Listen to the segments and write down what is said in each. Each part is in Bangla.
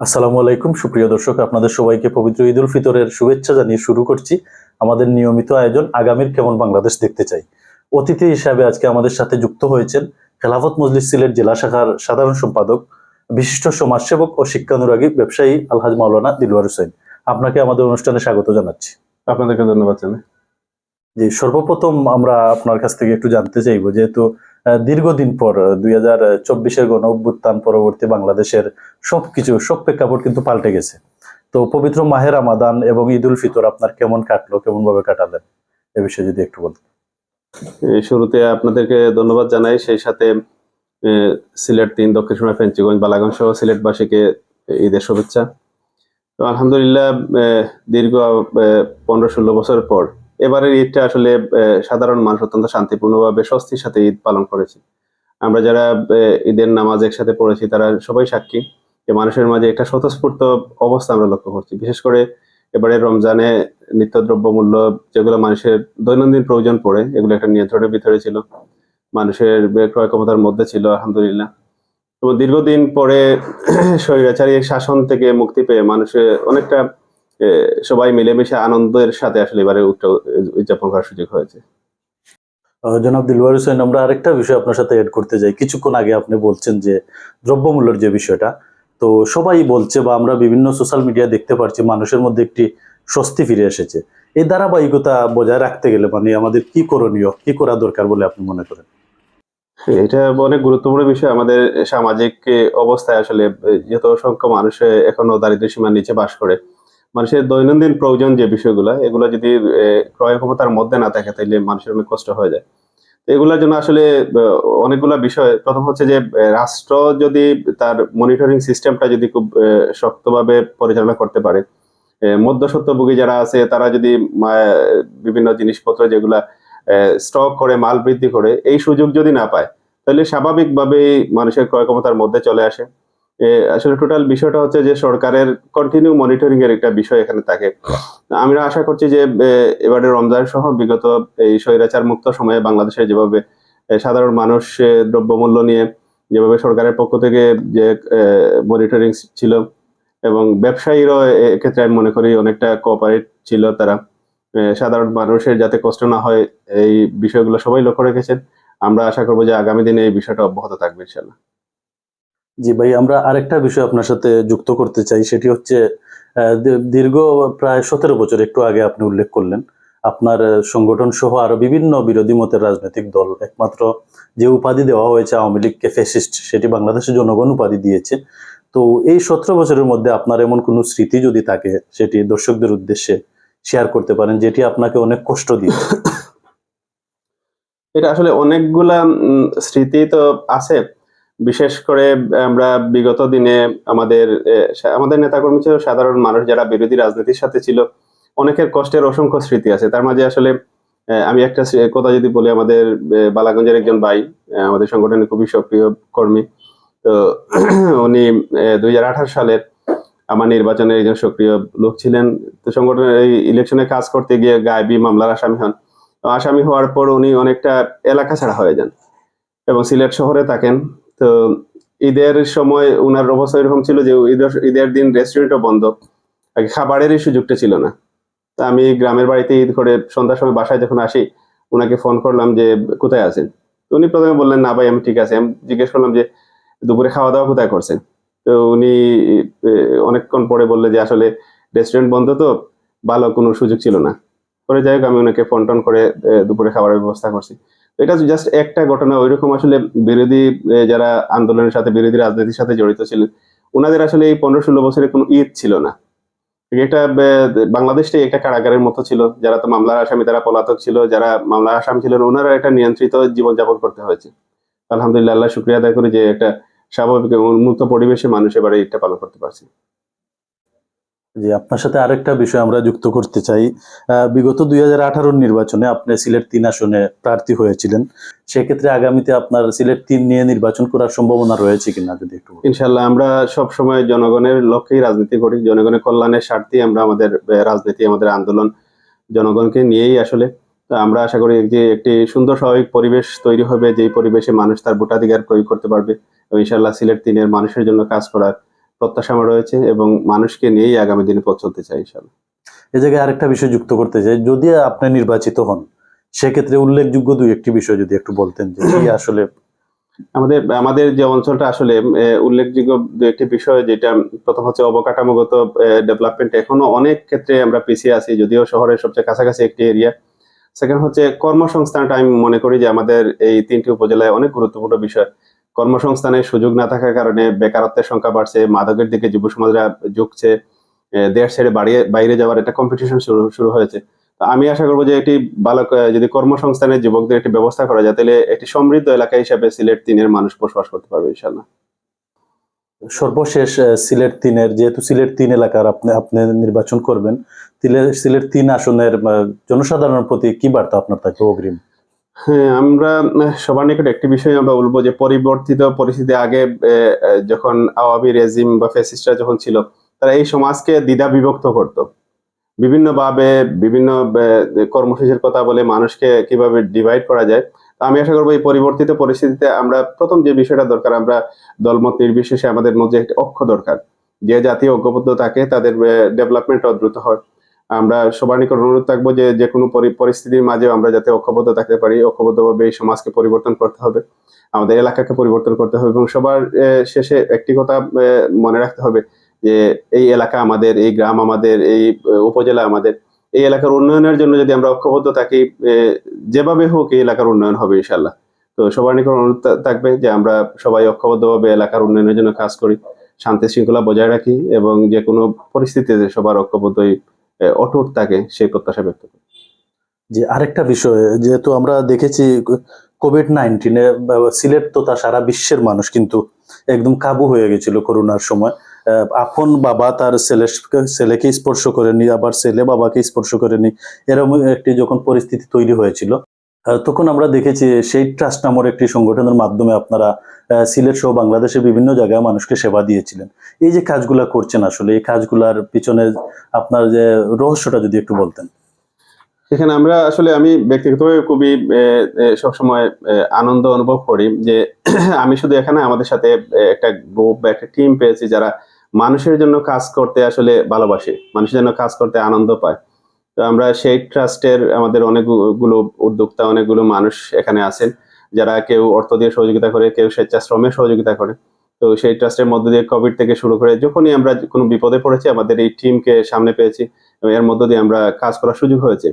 আসসালামু আলাইকুম। সুপ্রিয় দর্শক আপনাদের সবাইকে পবিত্র ঈদ উল ফিতরের শুভেচ্ছা জানিয়ে শুরু করছি। আমাদের নিয়মিত আয়োজন আগামীর কেমন বাংলাদেশ দেখতে চাই। অতিথি হিসাবে আজকে আমাদের সাথে যুক্ত হয়েছেন খেলাফত মজলিস সিলেট জেলা শাখার সাধারণ সম্পাদক বিশিষ্ট সমাজসেবক ও শিক্ষানুরাগী ব্যবসায়ী আলহাজ মাওলানা দিলওয়ার হোসেন। আপনাকে আমাদের অনুষ্ঠানে স্বাগত জানাচ্ছি। আপনাদেরকে ধন্যবাদ জানাই। জি সর্বপ্রথম আমরা আপনার কাছ থেকে একটু জানতে চাইব যেহেতু দীর্ঘদিন পর দুই হাজার চব্বিশের গণ অভ্যুত্থান পরবর্তী বাংলাদেশের সবকিছু সব প্রেক্ষাপট কিন্তু পাল্টে গেছে। তো পবিত্র মাহের রামাদান এবং ঈদ উল ফিতর আপনার কেমন কাটলো কেমন ভাবে কাটালেন? এ বিষয়ে যদি একটু বলতেন। শুরুতে আপনাদেরকে ধন্যবাদ জানাই। সেই সাথে সিলেট তিন, দক্ষিণ ফেঞ্চিগঞ্জ, বালাগঞ্জ সহ সিলেটবাসীকে ঈদের শুভেচ্ছা। আলহামদুলিল্লাহ দীর্ঘ পনেরো ষোলো বছর পর এবারের ঈদটা আসলে সাধারণ মানুষ অত্যন্ত শান্তিপূর্ণভাবে স্বস্তির সাথে ঈদ পালন করেছে। আমরা যারা ঈদের নামাজ একসাথে পড়েছি, তারা সবাই সাক্ষী যে মানুষের মাঝে একটা স্বতঃস্ফূর্ত অবস্থা আমরা লক্ষ্য করছি। বিশেষ করে এবারে রমজানে নিত্যদ্রব্য মূল্য যেগুলো মানুষের দৈনন্দিন প্রয়োজন পড়ে, এগুলো একটা নিয়ন্ত্রণের ভিতরে ছিল। মানুষের ক্রয় ক্ষমতার মধ্যে ছিল, আলহামদুলিল্লাহ। তো দীর্ঘদিন পরে স্বৈরাচারী শাসন থেকে মুক্তি পেয়ে মানুষের অনেকটা সবাই মিলেমিশে আনন্দের সাথে আসলে এবারে উদযাপন করার সুযোগ হয়েছে। জনাব দিলওয়ার হোসেন আমরা আরেকটা বিষয় আপনার সাথে এড করতে যাই। কিছুক্ষণ আগে আপনি বলছেন যে দ্রব্যমূল্যের যে বিষয়টা তো সবাই বলছে বা আমরা বিভিন্ন সোশ্যাল মিডিয়া দেখতে পারছি মানুষের মধ্যে একটি স্বস্তি ফিরে এসেছে। এই ধারাবাহিকতা বজায় রাখতে গেলে মানে আমাদের কি করণীয় কি করা দরকার বলে আপনি মনে করেন? এটা অনেক গুরুত্বপূর্ণ বিষয়। আমাদের সামাজিক অবস্থায় আসলে যত সংখ্য মানুষ এখনও দারিদ্র সীমার নিচে বাস করে মানুষের দৈনন্দিন প্রয়োজন যে বিষয়গুলো এগুলো যদি ক্রয় ক্ষমতার মধ্যে না থাকে তাহলে মানুষের অনেক কষ্ট হয়ে যায়। এগুলোর জন্য আসলে অনেকগুলো বিষয় প্রথম হচ্ছে যে রাষ্ট্র যদি তার মনিটরিং সিস্টেমটা যদি খুব শক্তভাবে পরিচালনা করতে পারে আহ, মধ্যস্বত্বভোগী যারা আছে তারা যদি বিভিন্ন জিনিসপত্র যেগুলা স্টক করে মাল বৃদ্ধি করে এই সুযোগ যদি না পায় তাহলে স্বাভাবিকভাবেই মানুষের ক্রয় ক্ষমতার মধ্যে চলে আসে। আসলে টোটাল বিষয়টা হচ্ছে যে সরকারের কন্টিনিউ মনিটরিং এর একটা বিষয় এখানে থাকে। আমরা আশা করছি যে এবারে রমজান সহ বিগত এই স্বৈরাচার মুক্ত সময়ে বাংলাদেশে যেভাবে সাধারণ মানুষ দ্রব্যমূল্য নিয়ে যেভাবে সরকারের পক্ষ থেকে যে মনিটরিং ছিল এবং ব্যবসায়ীরও এক্ষেত্রে আমি মনে করি অনেকটা কোঅপারেট ছিল তারা। সাধারণ মানুষের যাতে কষ্ট না হয় এই বিষয়গুলো সবাই লক্ষ্য রেখেছেন। আমরা আশা করব যে আগামী দিনে এই বিষয়টা অব্যাহত থাকবে ইনশাল্লাহ জি ভাই, আমরা আরেকটা বিষয় আপনার সাথে যুক্ত করতে চাই, সেটি হচ্ছে দীর্ঘ প্রায় সতেরো বছর একটু আগে আপনি উল্লেখ করলেন, আপনার সংগঠন সহ আরও বিভিন্ন বিরোধী মতের রাজনৈতিক দল, একমাত্র যে উপাধি দেওয়া হয়েছে আওয়ামী লীগকে ফ্যাসিস্ট, সেটি বাংলাদেশের জনগণ উপাধি দিয়েছে। তো এই সতেরো বছরের মধ্যে আপনার এমন কোনো স্মৃতি যদি থাকে, সেটি দর্শকদের উদ্দেশ্যে শেয়ার করতে পারেন, যেটি আপনাকে অনেক কষ্ট দিয়ে এটা আসলে অনেকগুলা স্মৃতি তো আছে বিশেষ করে আমরা বিগত দিনে আমাদের আমাদের নেতাকর্মী ছিল সাধারণ মানুষ যারা বিরোধী রাজনীতির সাথে ছিল। অনেকের কষ্টের অসংখ্য স্মৃতি আছে। তার মাঝে আসলে আমি একটা কথা যদি বলি, আমাদের বালাগঞ্জের একজন ভাই আমাদের সংগঠনের খুবই সক্রিয় কর্মী। তো উনি দুই হাজার আঠারো সালের আমার নির্বাচনের একজন সক্রিয় লোক ছিলেন। তো সংগঠনের এই ইলেকশনে কাজ করতে গিয়ে গায়েবী মামলার আসামি হন। আসামি হওয়ার পর উনি অনেকটা এলাকা ছাড়া হয়ে যান এবং সিলেট শহরে থাকেন। তো ঈদের সময় উনার অবস্থা এরকম ছিল যে ঈদের দিন রেস্টুরেন্টও বন্ধ। আগে খাবারেরই সুযোগটা ছিল না। তা আমি গ্রামের বাড়িতে ঈদ করে সন্ধ্যার সময় বাসায় যখন আসি, উনাকে ফোন করলাম যে, কোথায় আছেন? তো উনি প্রথমে বললেন, না ভাই, আমি ঠিক আছে। আমি জিজ্ঞেস করলাম যে, দুপুরে খাওয়া দাওয়া কোথায় করছেন? তো উনি অনেকক্ষণ পরে বললে যে, আসলে রেস্টুরেন্ট বন্ধ তো, ভালো কোনো সুযোগ ছিল না। পরে যাই হোক, আমি ওনাকে ফোন টোন করে দুপুরে খাবারের ব্যবস্থা করছি। এটা জাস্ট একটা ঘটনা, ওইরকম আসলে বিরোধী যারা আন্দোলনের সাথে, বিরোধী রাজনীতির সাথে জড়িত ছিলেন ওনাদের আসলে এই পনেরো ষোলো বছরে কোনো ঈদ ছিল না। এটা বাংলাদেশটাই একটা কারাগারের মতো ছিল, যারা তো মামলার আসামি, তারা পলাতক ছিল, যারা মামলার আসামি ছিলেন ওনারা একটা নিয়ন্ত্রিত জীবনযাপন করতে হয়েছে। আলহামদুলিল্লাহ, আল্লাহ শুক্রিয়া আদায় করি যে একটা স্বাভাবিক এবং উন্মুক্ত পরিবেশে মানুষ এবারে ঈদটা পালন করতে পারছে। জি আপনার সাথে আরেকটা বিষয় আমরা যুক্ত করতে চাই বিগত দুই হাজার নির্বাচনে আপনি সিলেট তিন আসনে প্রার্থী হয়েছিলেন। সেক্ষেত্রে আগামীতে আপনার সিলেট তিন নিয়ে নির্বাচন করার সম্ভাবনা রয়েছে কিনা যদি একটু ইনশাল্লাহ আমরা সব সময় জনগণের লক্ষ্যেই রাজনীতি করি, জনগণের কল্যাণের স্বার্থেই আমরা আমাদের রাজনীতি, আমাদের আন্দোলন জনগণকে নিয়েই আসলে। আমরা আশা করি যে একটি সুন্দর স্বাভাবিক পরিবেশ তৈরি হবে, যেই পরিবেশে মানুষ তার ভোটাধিকার প্রয়োগ করতে পারবে। ইনশাল্লাহ সিলেট তিনের মানুষের জন্য কাজ করার প্রত্যাশা আমার রয়েছে এবং মানুষকে নিয়েই আগামী দিনে পথ চলতে চাই ইনশাল্লাহ এই জায়গায় আরেকটা বিষয় যুক্ত করতে চাই। যদি আপনি নির্বাচিত হন সেক্ষেত্রে উল্লেখযোগ্য দুই একটি বিষয় যদি একটু বলতেন যে আসলে আমাদের আমাদের যে অঞ্চলটা আসলে উল্লেখযোগ্য দু একটি বিষয় যেটা প্রথম হচ্ছে অবকাঠামোগত ডেভেলপমেন্ট এখনও অনেক ক্ষেত্রে আমরা পিছিয়ে আছি যদিও শহরের সবচেয়ে কাছাকাছি একটি এরিয়া সেকেন্ড হচ্ছে কর্মসংস্থানটা আমি মনে করি যে আমাদের এই তিনটি উপজেলায় অনেক গুরুত্বপূর্ণ বিষয়। কর্মসংস্থানের সুযোগ না থাকার কারণে বেকারত্বের সংখ্যা বাড়ছে, মাদকের দিকে যুব সমাজরা ঝুঁকছে দেশ ছেড়ে বাড়িয়ে, বাইরে যাওয়ার একটা কম্পিটিশন শুরু শুরু হয়েছে। আমি আশা করব যে এটি ভালো যদি কর্মসংস্থানের যুবকদের একটি ব্যবস্থা করা যায়, তাহলে একটি সমৃদ্ধ এলাকা হিসাবে সিলেট তিনের মানুষ বসবাস করতে পারবে ইনশাল্লাহ সর্বশেষ সিলেট তিনের, যেহেতু সিলেট তিন এলাকার আপনি আপনি নির্বাচন করবেন সিলেট তিন আসনের জনসাধারণের প্রতি কি বার্তা আপনার থাকবে অগ্রিম? হ্যাঁ আমরা সবার নিকট একটি বিষয় আমরা বলব যে পরিবর্তিত পরিস্থিতি আগে যখন আওয়ামী রেজিম বা ফেসিস্টরা যখন ছিল, তারা এই সমাজকে দ্বিধা বিভক্ত করত। বিভিন্নভাবে, বিভিন্ন কর্মসূচির কথা বলে মানুষকে কীভাবে ডিভাইড করা যায়। তো আমি আশা করব এই পরিবর্তিত পরিস্থিতিতে আমরা প্রথম যে বিষয়টা দরকার, আমরা দলমত নির্বিশেষে আমাদের মধ্যে একটি অক্ষ দরকার। যে জাতীয় ঐক্যবদ্ধ থাকে, তাদের ডেভেলপমেন্ট দ্রুত হয়। আমরা সবার নিকট অনুরোধ থাকব যে যে কোনো পরি- পরিস্থিতির মাঝে আমরা যাতে ঐক্যবদ্ধ থাকতে পারি, ঐক্যবদ্ধভাবে এই সমাজকে পরিবর্তন করতে হবে, আমাদের এলাকাকে পরিবর্তন করতে হবে এবং সবার শেষে একটি কথা মনে রাখতে হবে যে এই এলাকা আমাদের, এই গ্রাম আমাদের, এই উপজেলা আমাদের, এই এলাকার উন্নয়নের জন্য যদি আমরা ঐক্যবদ্ধ থাকি যেভাবে হোক এই এলাকার উন্নয়ন হবে ইনশাল্লাহ তো সবার নিকট অনুরোধ থাকবে যে আমরা সবাই ঐক্যবদ্ধভাবে এলাকার উন্নয়নের জন্য কাজ করি, শান্তি শৃঙ্খলা বজায় রাখি এবং যে কোনো পরিস্থিতিতে সবার ঐক্যবদ্ধই অটুট থাকে সেই প্রত্যাশা ব্যক্ত করি। যে আরেকটা বিষয়, যেহেতু আমরা দেখেছি কোভিড নাইন্টিনে সিলেট তো তা সারা বিশ্বের মানুষ কিন্তু একদম কাবু হয়ে গেছিল করোনার সময়। আপন বাবা তার ছেলে, ছেলেকে স্পর্শ করেনি, আবার ছেলে বাবাকে স্পর্শ করেনি এরকম একটি যখন পরিস্থিতি তৈরি হয়েছিল। তখন আমরা দেখেছি সেই ট্রাস্ট নামের একটি সংগঠনের মাধ্যমে আপনারা সিলেট সহ বাংলাদেশের বিভিন্ন জায়গায় মানুষকে সেবা দিয়েছিলেন। এই যে কাজগুলা করছেন আসলে, এই কাজগুলার পিছনে আপনার যে রহস্যটা যদি একটু বলতেন। এখানে আমরা আসলে আমি ব্যক্তিগতভাবে খুবই সবসময় আনন্দ অনুভব করি যে আমি শুধু এখানে, আমাদের সাথে একটা গ্রুপ বা একটা টিম পেয়েছি যারা মানুষের জন্য কাজ করতে আসলে ভালোবাসে, মানুষের জন্য কাজ করতে আনন্দ পায়। তো আমরা সেই ট্রাস্টের আমাদের অনেকগুলো উদ্যোক্তা, অনেকগুলো মানুষ এখানে আছেন যারা কেউ অর্থ দিয়ে সহযোগিতা করে, কেউ স্বেচ্ছাশ্রমে সহযোগিতা করে। তো সেই ট্রাস্টের মধ্য দিয়ে কোভিড থেকে শুরু করে যখনই আমরা কোনো বিপদে পড়েছি, আমাদের এই টিমকে সামনে পেয়েছি এর মধ্য দিয়ে আমরা কাজ করার সুযোগ হয়েছে।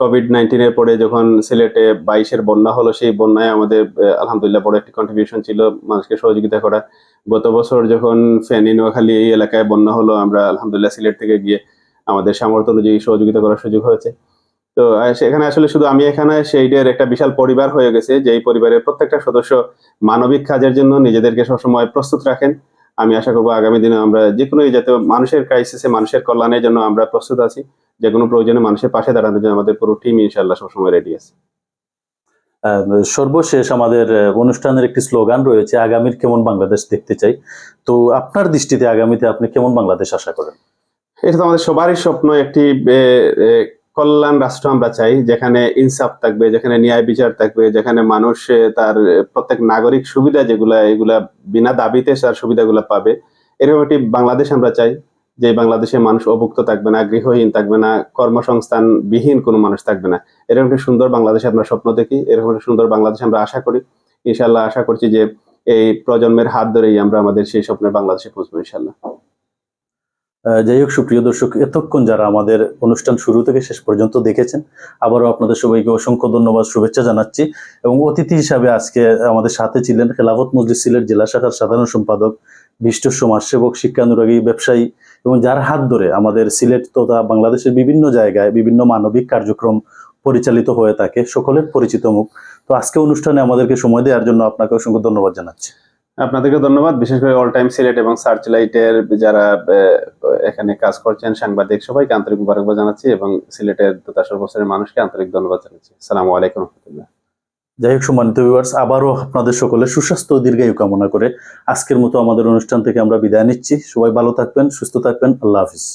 কোভিড নাইন্টিনের পরে যখন সিলেটে বাইশের বন্যা হলো, সেই বন্যায় আমাদের আলহামদুলিল্লাহ বড় একটি কন্ট্রিবিউশন ছিল মানুষকে সহযোগিতা করা। গত বছর যখন ফেনী, নোয়াখালী এই এলাকায় বন্যা হলো, আমরা আলহামদুলিল্লাহ সিলেট থেকে গিয়ে আমাদের সামর্থ্য অনুযায়ী সহযোগিতা করার সুযোগ হয়েছে। তো সেখানে আসলে শুধু আমি এখানে, সেইটার একটা বিশাল পরিবার হয়ে গেছে যে পরিবারের প্রত্যেকটা সদস্য মানবিক কাজের জন্য নিজেদেরকে সবসময় প্রস্তুত রাখেন। আমি আশা করব আগামী দিনে আমরা যে কোনো জাতীয় মানুষের ক্রাইসিসে মানুষের কল্যাণের জন্য আমরা প্রস্তুত আছি যে কোনো প্রয়োজনে মানুষের পাশে দাঁড়ানোর জন্য আমাদের পুরো টিম ইনশাল্লাহ সবসময় রেডি আছে। সর্বশেষ আমাদের অনুষ্ঠানের একটি স্লোগান রয়েছে, আগামীর কেমন বাংলাদেশ দেখতে চাই। তো, আপনার দৃষ্টিতে আগামীতে আপনি কেমন বাংলাদেশ আশা করেন? এটা তো আমাদের সবারই স্বপ্ন, একটি কল্যাণ রাষ্ট্র আমরা চাই, যেখানে ইনসাফ থাকবে, যেখানে ন্যায় বিচার থাকবে, যেখানে মানুষ তার প্রত্যেক নাগরিক সুবিধা যেগুলা, এগুলা বিনা দাবিতে তার সুবিধাগুলা পাবে। এরকম একটি বাংলাদেশ আমরা চাই, যে বাংলাদেশে মানুষ অভুক্ত থাকবে না, গৃহহীন থাকবে না কর্মসংস্থান বিহীন কোনো মানুষ থাকবে না। এরকম একটি সুন্দর বাংলাদেশ আমরা স্বপ্ন দেখি, এরকম একটি সুন্দর বাংলাদেশ আমরা আশা করি। ইনশাল্লাহ আশা করছি যে এই প্রজন্মের হাত ধরেই আমরা আমাদের সেই স্বপ্নের বাংলাদেশে পৌঁছবো ইনশাল্লাহ যাই হোক, সুপ্রিয় দর্শক, এতক্ষণ যারা আমাদের অনুষ্ঠান শুরু থেকে শেষ পর্যন্ত দেখেছেন, আবারও আপনাদের সবাইকে অসংখ্য ধন্যবাদ, শুভেচ্ছা জানাচ্ছি। এবং অতিথি হিসাবে আজকে আমাদের সাথে ছিলেন খেলাফত মসজিদ সিলেট জেলা শাখার সাধারণ সম্পাদক বিশিষ্ট সমাজসেবক, শিক্ষানুরাগী, ব্যবসায়ী এবং যার হাত ধরে আমাদের সিলেট তথা বাংলাদেশের বিভিন্ন জায়গায় বিভিন্ন মানবিক কার্যক্রম পরিচালিত হয়ে থাকে, সকলের পরিচিত মুখ। তো আজকে অনুষ্ঠানে আমাদেরকে সময় দেওয়ার জন্য আপনাকে অসংখ্য ধন্যবাদ জানাচ্ছি। আপনাদেরকে ধন্যবাদ, বিশেষ করে অল টাইম সিলেট এবং সার্চ লাইটের যারা এখানে কাজ করছেন সাংবাদিক। সবাইকে আন্তরিক মুবারকবাদ জানাচ্ছি এবং সিলেটের দোতাশর বছরের মানুষকে আন্তরিক ধন্যবাদ জানাচ্ছি। সালামু আলাইকুম রহমতুল্লাহ। যাই হোক, সম্মানিত ভিউয়ার্স আবারও আপনাদের সকলে সুস্বাস্থ্য দীর্ঘায়ু কামনা করে আজকের মতো আমাদের অনুষ্ঠান থেকে আমরা বিদায় নিচ্ছি। সবাই ভালো থাকবেন, সুস্থ থাকবেন। আল্লাহ হাফিজ।